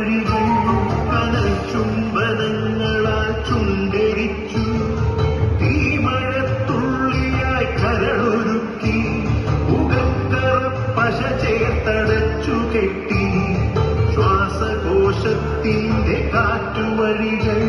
വഴികൾ കടൽ ചുംബനങ്ങളാൽ ചുണ്ടരിച്ചു. തീമഴത്തുള്ളിയായി കരളൊരുക്കി. മുഖക്കറ പശ ചേർത്തടച്ചു കെട്ടി. ശ്വാസകോശത്തിന്റെ കാറ്റുവഴികൾ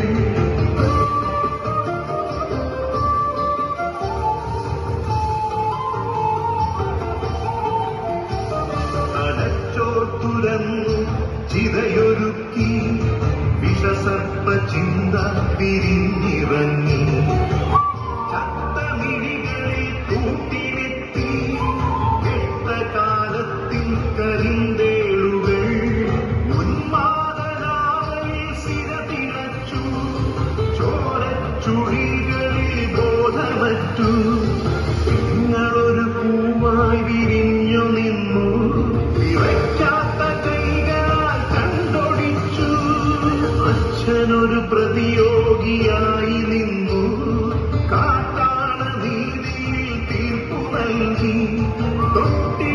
വിഷസർപ്പ ചിന്ത പിരിഞ്ഞിറങ്ങി അച്ഛനൊരു പ്രതിയോഗിയായി നിന്നു. കാട്ടാന നീതിയിൽ തീർപ്പു നൽകി. തൊട്ടിൽ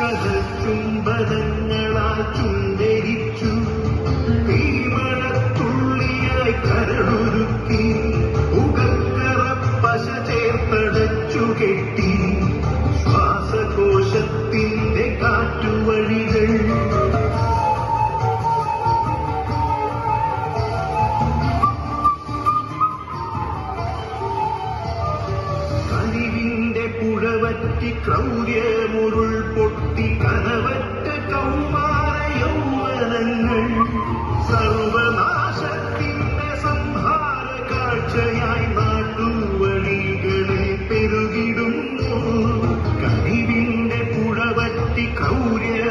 കടൽ ചുംബനങ്ങളാൽ ചുണ്ടരിച്ചു തീമണത്തുള്ളിയായി കരളുരുക്കി ഉകക്കറ പശ ചേർത്തടച്ചു കെട്ടി. ശ്വാസകോശത്തിന്റെ കാറ്റുവഴികൾ. കനിവിന്റെ പുഴവറ്റി ക്രൗര്യമുരുൾ പൊട്ടി കനവറ്റ കൗമാര യൗവനങ്ങൾ സർവനാശത്തിന്റെ സംഹാര കാഴ്ചയായി നാട്ടുവഴികളിൽ പെരുകിടുന്നു. കനിവിന്റെ പുഴവറ്റി ക്രൗര്യമുരുൾ